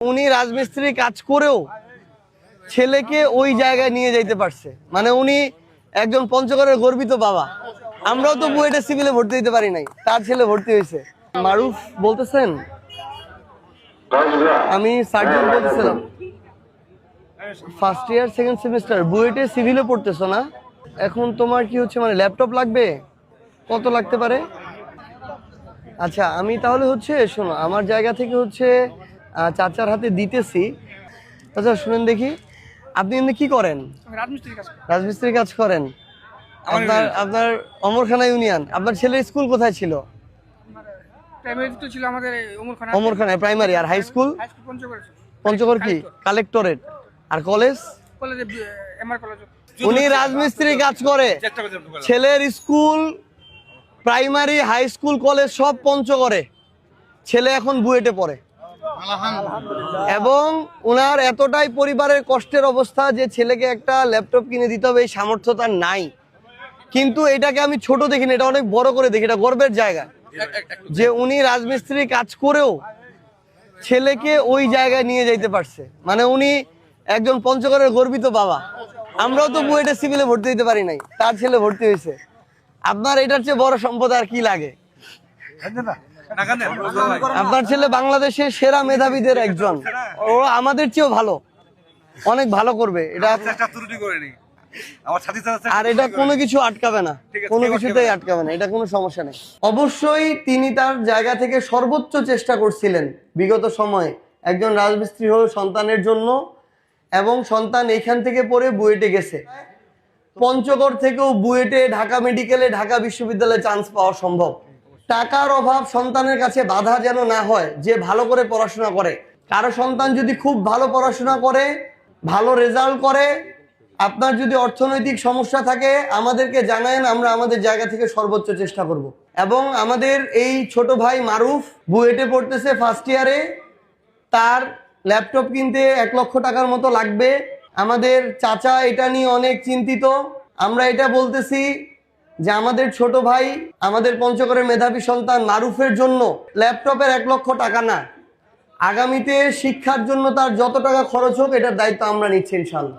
উনি রাজমিস্ত্রি কাজ করেও ছেলেকে ওই জায়গায় নিয়ে যাইতে পারছে। মানে উনি একজন পঞ্চগড়ের গর্বিত বাবা। আমরাও তো বুয়েটে সিভিলে ভর্তি দিতে পারি নাই। তার ছেলে ভর্তি হয়েছে মারুফ, বলতেছেন? আমি সার্জন বলতেছিলাম। ফার্স্ট ইয়ার সেকেন্ড সেমিস্টার বুয়েটে সিভিলে পড়তেছো না? এখন তোমার কি হচ্ছে মানে ল্যাপটপ লাগবে? কত লাগতে পারে? আচ্ছা আমি তাহলে হচ্ছে, শোনো, আমার জায়গা থেকে হচ্ছে চাচার হাতে দিতেছি। আচ্ছা শুনেন দেখি আপনি এমনি কি করেন? আমি রাজমিস্ত্রি কাজ করেন? আপনার আপনার অমরখানা ইউনিয়ন আপনার ছেলের স্কুল কোথায় ছিল? প্রাইমারি আমাদের অমরখানায় প্রাইমারি আর হাই স্কুল পঞ্চগড় কি? কালেক্টরেট আর কলেজ কলেজে এমআর কলেজ উনি রাজমিস্ত্রি কাজ করে। ছেলের school primary high school college সব পঞ্চগড়ে। ছেলে এখন বুয়েটে পড়ে। এবং ওনার এতটাই পরিবারের কষ্টের অবস্থা যে ছেলেকে একটা ল্যাপটপ কিনে দিতে হবে এই সামর্থ্য তার নাই। কিন্তু এটাকে আমি ছোট দেখিনি এটা অনেক বড় করে দেখি এটা গর্বের জায়গা। যে উনি রাজমিস্ত্রি কাজ করেও ছেলেকে ওই জায়গায় নিয়ে যাইতে পারছে। মানে উনি একজন পঞ্চগড়ের গর্বিত বাবা। আমরাও তো বুয়েটে সিভিলে ভর্তি দিতে পারি নাই তার ছেলে ভর্তি হয়েছে আপনার এটার চেয়ে বড় সম্পদ আর কি লাগে? আপনার ছেলে বাংলাদেশের সেরা মেধাবীদের একজন। ও আমাদের চেয়েও ভালো। অনেক ভালো করবে। এটা আর এটা কোনো কিছু আটকাবে না। কোনো কিছুতেই আটকাবে না। এটা কোনো সমস্যা নেই। অবশ্যই তিনি তার জায়গা থেকে সর্বোচ্চ চেষ্টা করছিলেন বিগত সময়ে। একজন রাজমিস্ত্রি হয়ে সন্তানের জন্য এবং সন্তান এখান থেকে পড়ে বুয়েটে গেছে। পঞ্চগড় থেকেও বুয়েটে ঢাকা মেডিকেলে ঢাকা বিশ্ববিদ্যালয়ে চান্স পাওয়া সম্ভব। টাকার অভাব সন্তানের কাছে বাধা যেন না হয়, যে ভালো করে পড়াশোনা করে। কারও সন্তান যদি খুব ভালো পড়াশোনা করে, ভালো রেজাল্ট করে, আপনার যদি অর্থনৈতিক সমস্যা থাকে, আমাদেরকে জানায়েন, আমরা আমাদের জায়গা থেকে সর্বোচ্চ চেষ্টা করব। এবং আমাদের এই ছোট ভাই মারুফ, বুয়েটে পড়তেছে ফার্স্ট ইয়ারে তার ল্যাপটপ কিনতে এক লক্ষ টাকার মতো লাগবে। আমাদের চাচা এটা নিয়ে অনেক চিন্তিত। আমরা এটা বলতেছি যে আমাদের ছোট ভাই আমাদের পঞ্চগড়ের মেধাবী সন্তান মারুফের জন্য ল্যাপটপের এক লক্ষ টাকা না। আগামীতে শিক্ষার জন্য তার যত টাকা খরচ হোক এটার দায়িত্ব আমরা নিচ্ছি ইনশাল্লাহ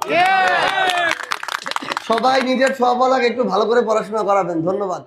সবাই নিজের ছোয়াবলাকে একটু ভালো করে পড়াশোনা করাবেন। ধন্যবাদ।